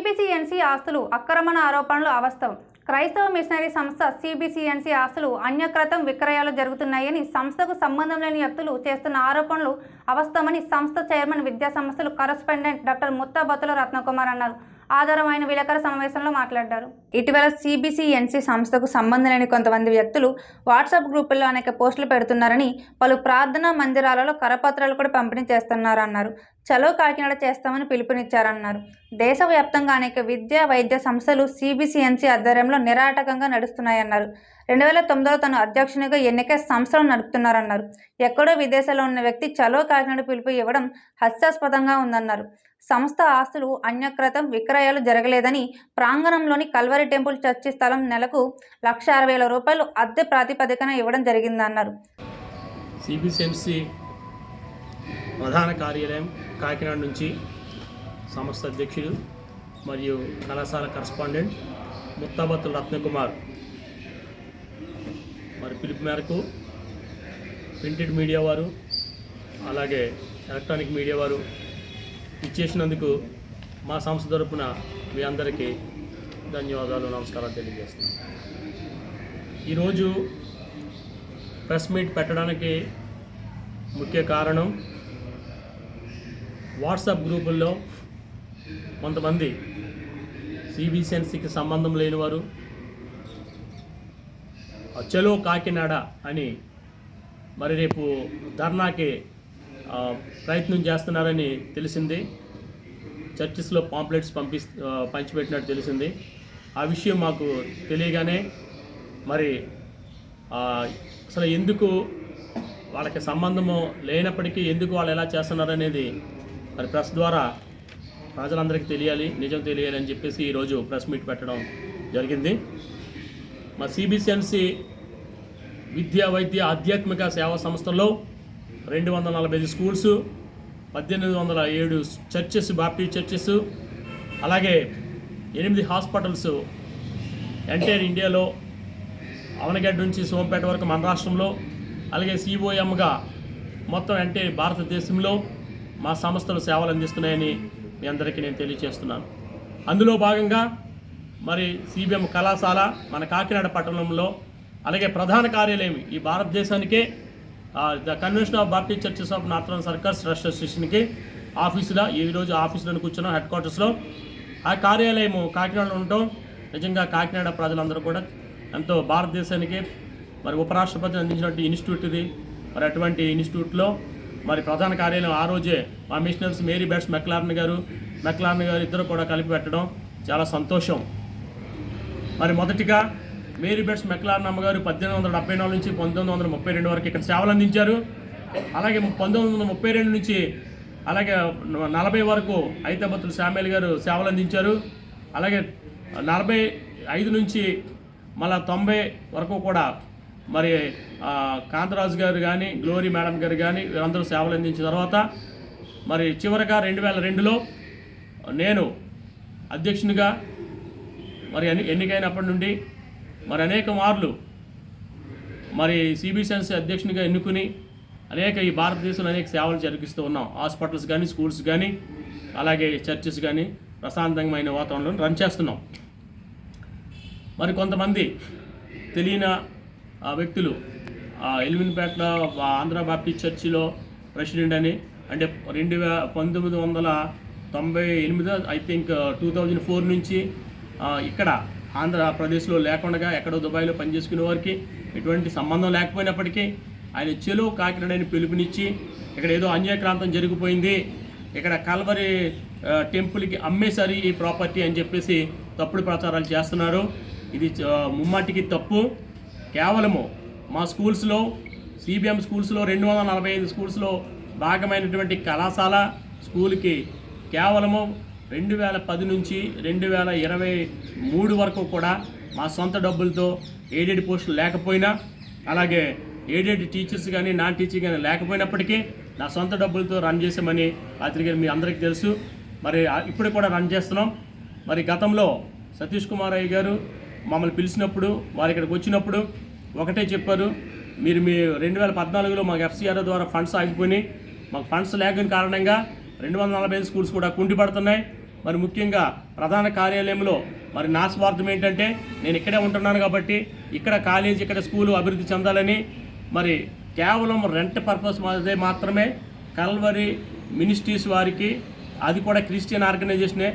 సిబిసిఎన్సి ఆస్తులు అక్రమణ ఆరోపణలు అవాస్తవం క్రైస్తవ మిషనరీ సంస్థ సిబిసిఎన్సీ ఆస్తులు అన్యక్రతం విక్రయాలు జరుగుతున్నాయని సంస్థకు సంబంధం లేని వ్యక్తులు చేస్తున్న ఆరోపణలు అవాస్తవమని సంస్థ చైర్మన్ విద్యా సంస్థలు కరస్పాండెంట్ డాక్టర్ ముత్తాబతుల రత్నకుమార్ అన్నారు. ఆధారమైన విలేకర సమావేశంలో మాట్లాడారు. ఇటీవల సిబిసిఎన్సీ సంస్థకు సంబంధం లేని కొంతమంది వ్యక్తులు వాట్సాప్ గ్రూపుల్లో అనేక పోస్టులు పెడుతున్నారని పలు ప్రార్థనా మందిరాలలో కరపత్రాలు కూడా పంపిణీ చేస్తున్నారన్నారు. చలో కాకినాడ చేస్తామని పిలుపునిచ్చారన్నారు. దేశవ్యాప్తంగా అనేక విద్యా వైద్య సంస్థలు సిబిసిఎన్సి ఆధ్వర్యంలో నిరాటకంగా నడుస్తున్నాయన్నారు. రెండు వేల తొమ్మిదిలో తను అధ్యక్షునిగా ఎన్నికై సంస్థలు నడుపుతున్నారన్నారు. ఎక్కడో విదేశాల్లో ఉన్న వ్యక్తి చలో కాకినాడ పిలుపు ఇవ్వడం హాస్యాస్పదంగా ఉందన్నారు. సంస్థ ఆస్తులు అన్యక్రతం విక్రయాలు జరగలేదని ప్రాంగణంలోని కల్వరి టెంపుల్ చర్చి స్థలం నెలకు లక్ష అరవై వేల రూపాయలు అద్దె ప్రాతిపదికన ఇవ్వడం జరిగిందన్నారు. సిబిసిఎన్సి ప్రధాన కార్యాలయం కాకినాడ నుంచి సంస్థ అధ్యక్షుడు మరియు కళాశాల కరస్పాండెంట్ ముత్తాబత్తుల రత్నకుమార్. మరి పిలుపు మేరకు ప్రింటెడ్ మీడియా వారు అలాగే ఎలక్ట్రానిక్ మీడియా వారు ఇచ్చేసినందుకు మా సంస్థ తరపున మీ అందరికీ ధన్యవాదాలు నమస్కారాలు తెలియజేస్తున్నాను ఈరోజు ప్రెస్ మీట్ పెట్టడానికి ముఖ్య కారణం వాట్సాప్ గ్రూపుల్లో కొంతమంది సిబిసిఎన్సికి సంబంధం లేని వారు చలో కాకినాడ అని మరి రేపు ధర్నాకి ప్రయత్నం చేస్తున్నారని తెలిసింది. చర్చెస్లో పాంప్లెట్స్ పంపి పంచిపెట్టినట్టు తెలిసింది. ఆ విషయం మాకు తెలియగానే మరి అసలు ఎందుకు వాళ్ళకి సంబంధము లేనప్పటికీ ఎందుకు వాళ్ళు ఎలా చేస్తున్నారు అనేది మరి ప్రెస్ ద్వారా ప్రజలందరికీ తెలియాలి నిజం తెలియాలి అని చెప్పేసి ఈరోజు ప్రెస్ మీట్ పెట్టడం జరిగింది. మా సిబిసిఎన్సి విద్యా వైద్య ఆధ్యాత్మిక సేవా సంస్థల్లో రెండు వందల నలభై ఐదు స్కూల్స్ పద్దెనిమిది వందల ఏడు చర్చెస్ బాప్టిస్ట్ చర్చెస్ అలాగే ఎనిమిది హాస్పిటల్స్ ఎంటైర్ ఇండియాలో అవనగడ్డ నుంచి సోంపేట వరకు మన రాష్ట్రంలో అలాగే సిఓఎంగా మొత్తం అంటే భారతదేశంలో మా సంస్థలు సేవలు అందిస్తున్నాయని మీ అందరికీ నేను తెలియజేస్తున్నాను. అందులో భాగంగా మరి సిబిఎం కళాశాల మన కాకినాడ పట్టణంలో అలాగే ప్రధాన కార్యాలయం ఈ భారతదేశానికే the convention of Bharatiya churches of northern Circars trust అసోసియేషన్కి ఆఫీసులో ఈరోజు ఆఫీసులో కూర్చున్నాం హెడ్ క్వార్టర్స్లో ఆ కార్యాలయము కాకినాడలో ఉండటం నిజంగా కాకినాడ ప్రజలందరూ కూడా ఎంతో భారతదేశానికి మరి ఉపరాష్ట్రపతి అందించినటువంటి ఇన్స్టిట్యూట్ ఇది. మరి అటువంటి ఇన్స్టిట్యూట్లో మరి ప్రధాన కార్యాలయం ఆ రోజే మా మిషనర్స్ మేరీ బెట్స్ మెక్లార్న్ గారు మెక్లార్న్ గారు ఇద్దరు కూడా కలిపి పెట్టడం చాలా సంతోషం. మరి మొదటిగా మేరీ బెట్స్ మెక్లార్న్ అమ్మగారు పద్దెనిమిది వందల డెబ్బై నాలుగు నుంచి పంతొమ్మిది వందల ముప్పై రెండు వరకు ఇక్కడ సేవలు అందించారు. అలాగే పంతొమ్మిది వందల ముప్పై రెండు నుంచి అలాగే నలభై వరకు ఐతబత్తులు శామ్యుల్ గారు సేవలు అందించారు. అలాగే నలభై ఐదు నుంచి మళ్ళా తొంభై వరకు కూడా మరి కాంతరాజు గారు కానీ గ్లోరీ మేడం గారు కానీ వీరందరూ సేవలు అందించిన తర్వాత మరి చివరగా రెండు వేల రెండులో నేను అధ్యక్షునిగా మరి ఎన్ని ఎన్నికైనప్పటి నుండి మరి అనేక మార్లు మరి సిబిసిఎన్సీ అధ్యక్షునిగా ఎన్నుకుని అనేక ఈ భారతదేశంలో అనేక సేవలు జరిగిస్తూ ఉన్నాం. హాస్పిటల్స్ కానీ స్కూల్స్ కానీ అలాగే చర్చెస్ కానీ ప్రశాంతమైన వాతావరణంలో రన్ చేస్తున్నాం. మరి కొంతమంది తెలియని వ్యక్తులు ఎల్విన్ పేట ఆంధ్ర బాప్టిస్ట్ చర్చిలో ప్రెసిడెంట్ అని అంటే రెండు వే పంతొమ్మిది వందల తొంభై ఎనిమిదో I think two thousand four నుంచి ఇక్కడ ఆంధ్రప్రదేశ్లో లేకుండా ఎక్కడో దుబాయ్లో పనిచేసుకునే వారికి ఎటువంటి సంబంధం లేకపోయినప్పటికీ ఆయన చెలో కాకినాడ అని పిలుపునిచ్చి ఇక్కడ ఏదో అన్యాక్రాంతం జరిగిపోయింది ఇక్కడ కల్వరి టెంపుల్కి అమ్మేశారు ఈ ప్రాపర్టీ అని చెప్పేసి తప్పుడు ప్రచారాలు చేస్తున్నారు. ఇది ముమ్మాటికి తప్పు. కేవలము మా స్కూల్స్లో సిబిఎం స్కూల్స్లో రెండు వందల నలభై ఐదు స్కూల్స్లో భాగమైనటువంటి కళాశాల స్కూల్కి కేవలము రెండు వేల పది నుంచి రెండు వేల ఇరవై మూడు వరకు కూడా మా సొంత డబ్బులతో ఎయిడెడ్ పోస్టులు లేకపోయినా అలాగే ఎయిడెడ్ టీచర్స్ కానీ నాన్ టీచింగ్ కానీ లేకపోయినప్పటికీ నా సొంత డబ్బులతో రన్ చేసామని రాత్రి గారు మీ అందరికీ తెలుసు. మరి ఇప్పుడు కూడా రన్ చేస్తున్నాం. మరి గతంలో సతీష్ కుమార్ అయ్య గారు మమ్మల్ని పిలిచినప్పుడు వారు ఇక్కడికి వచ్చినప్పుడు ఒకటే చెప్పారు మీరు మీ రెండు వేల పద్నాలుగులో మాకు ఎఫ్సీఆర్ ద్వారా ఫండ్స్ ఆగిపోయినాయి. మాకు ఫండ్స్ లేని కారణంగా రెండు వందల నలభై ఐదు స్కూల్స్ కూడా కుంటిపడుతున్నాయి మరి ముఖ్యంగా ప్రధాన కార్యాలయంలో మరి నా స్వార్థం ఏంటంటే నేను ఇక్కడే ఉంటున్నాను కాబట్టి ఇక్కడ కాలేజీ ఇక్కడ స్కూలు అభివృద్ధి చెందాలని మరి కేవలం రెంట్ పర్పస్ అదే మాత్రమే కల్వరి మినిస్ట్రీస్ వారికి అది కూడా క్రిస్టియన్ ఆర్గనైజేషనే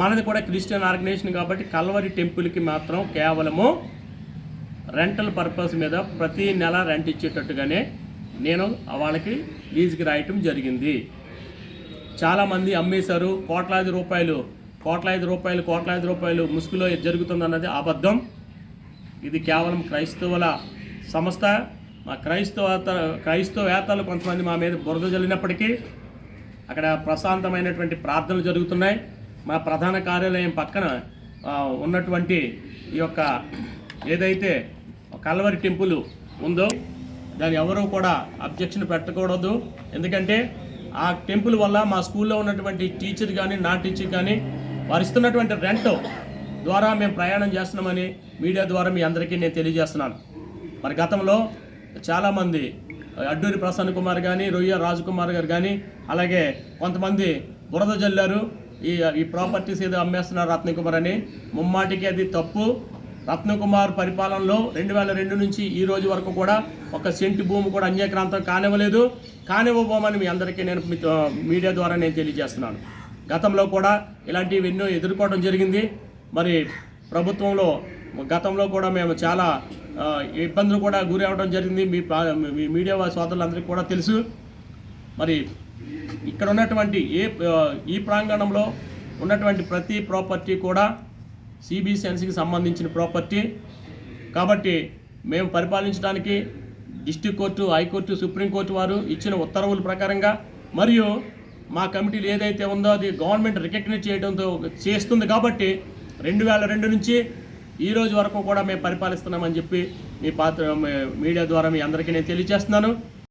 మనది కూడా క్రిస్టియన్ ఆర్గనైజేషన్ కాబట్టి కల్వరి టెంపుల్కి మాత్రం కేవలము రెంటల్ పర్పస్ మీద ప్రతి నెల రెంట్ ఇచ్చేటట్టుగానే నేను వాళ్ళకి లీజుకి రాయటం జరిగింది. చాలామంది అమ్మేశారు కోట్లాది రూపాయలు కోట్లాది రూపాయలు కోట్లాది రూపాయలు ముసుగులో జరుగుతుందన్నది అబద్ధం. ఇది కేవలం క్రైస్తవుల సంస్థ మా క్రైస్తవేత క్రైస్తవేతలు కొంతమంది మా మీద బురద జల్లినప్పటికీ అక్కడ ప్రశాంతమైనటువంటి ప్రార్థనలు జరుగుతున్నాయి. మా ప్రధాన కార్యాలయం పక్కన ఉన్నటువంటి ఈ యొక్క ఏదైతే కల్వరి టెంపుల్ ఉందో దాన్ని ఎవరూ కూడా అబ్జెక్షన్ పెట్టకూడదు. ఎందుకంటే ఆ టెంపుల్ వల్ల మా స్కూల్లో ఉన్నటువంటి టీచర్ కానీ నా టీచర్ కానీ వారు ఇస్తున్నటువంటి రెంట్ ద్వారా మేము ప్రయాణం చేస్తున్నామని మీడియా ద్వారా మీ అందరికీ నేను తెలియజేస్తున్నాను. మరి గతంలో చాలామంది అడ్డూరి ప్రసన్న కుమార్ కానీ రొయ్య రాజకుమార్ గారు కానీ అలాగే కొంతమంది బురద జల్లారు ఈ ఈ ప్రాపర్టీస్ ఏదో అమ్మేస్తున్నారు రత్నకుమార్ అని. ముమ్మాటికి అది తప్పు. రత్నకుమార్ పరిపాలనలో రెండు వేల రెండు నుంచి ఈ రోజు వరకు కూడా ఒక సెంటు భూమి కూడా అన్యక్రాంతం కానివ్వలేదు. కానివ్వబోమని మీ అందరికీ నేను మీడియా ద్వారా నేను తెలియజేస్తున్నాను. గతంలో కూడా ఇలాంటివి ఎన్నో ఎదుర్కోవడం జరిగింది. మరి ప్రభుత్వంలో గతంలో కూడా మేము చాలా ఇబ్బందులు కూడా గురి అవ్వడం జరిగింది. మీ మీ మీడియా సోదరులందరికీ కూడా తెలుసు. మరి ఇక్కడ ఉన్నటువంటి ఏ ఈ ప్రాంగణంలో ఉన్నటువంటి ప్రతి ప్రాపర్టీ కూడా సిబిసిఎన్సికి సంబంధించిన ప్రాపర్టీ. కాబట్టి మేము పరిపాలించడానికి district court high court supreme court వారు ఇచ్చిన ఉత్తర్వుల ప్రకారంగా మరియు మా కమిటీలు ఏదైతే ఉందో అది గవర్నమెంట్ రికగ్నైజ్ చేయడంతో చేస్తుంది కాబట్టి రెండు వేల రెండు నుంచి ఈ రోజు వరకు కూడా మేము పరిపాలిస్తున్నామని చెప్పి మీ పాత్ర మీడియా ద్వారా మీ అందరికీ నేను తెలియజేస్తున్నాను.